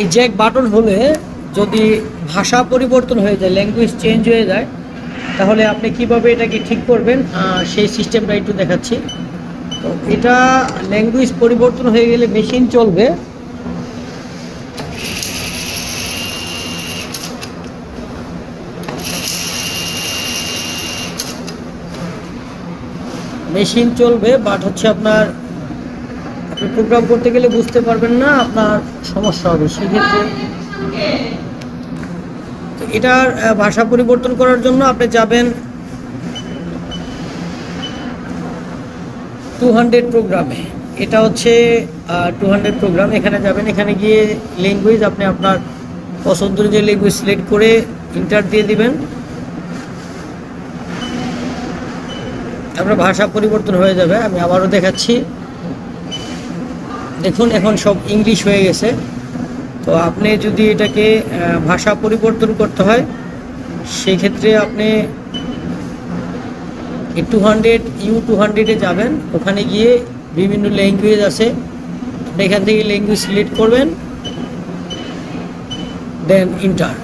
এই Jack button হলে যদি ভাষা পরিবর্তন হয়ে যায় ল্যাঙ্গুয়েজ চেঞ্জ হয়ে যায়, তাহলে আপনি কীভাবে এটাকে ঠিক করবেন? সেই সিস্টেমটা একটু দেখাচ্ছি। তো এটা ল্যাঙ্গুয়েজ পরিবর্তন হয়ে গেলে মেশিন চলবে। মেশিন চলবে বাট হচ্ছে আপনার আপনি প্রোগ্রাম করতে গেলে বুঝতে পারবেন না আপনার সমস্যা হবে। সেক্ষেত্রে এটার ভাষা পরিবর্তন করার জন্য আপনি যাবেন টু হান্ড্রেড প্রোগ্রামে এটা হচ্ছে টু হান্ড্রেড প্রোগ্রাম এখানে যাবেন, এখানে গিয়ে ল্যাঙ্গুয়েজ আপনি আপনার পছন্দ অনুযায়ী ল্যাঙ্গুয়েজ সিলেক্ট করে ইন্টার দিয়ে দিবেন। আপনার ভাষা পরিবর্তন হয়ে যাবে। আমি আবারও দেখাচ্ছি। দেখুন, এখন সব ইংলিশ হয়ে গেছে। তো আপনি যদি এটাকে ভাষা পরিবর্তন করতে হয় সেই ক্ষেত্রে আপনি টু হান্ড্রেড ইউ টু হান্ড্রেডে যাবেন। ওখানে গিয়ে বিভিন্ন ল্যাঙ্গুয়েজ আছে। এখান থেকে ল্যাঙ্গুয়েজ সিলেক্ট করবেন দেন ইন্টার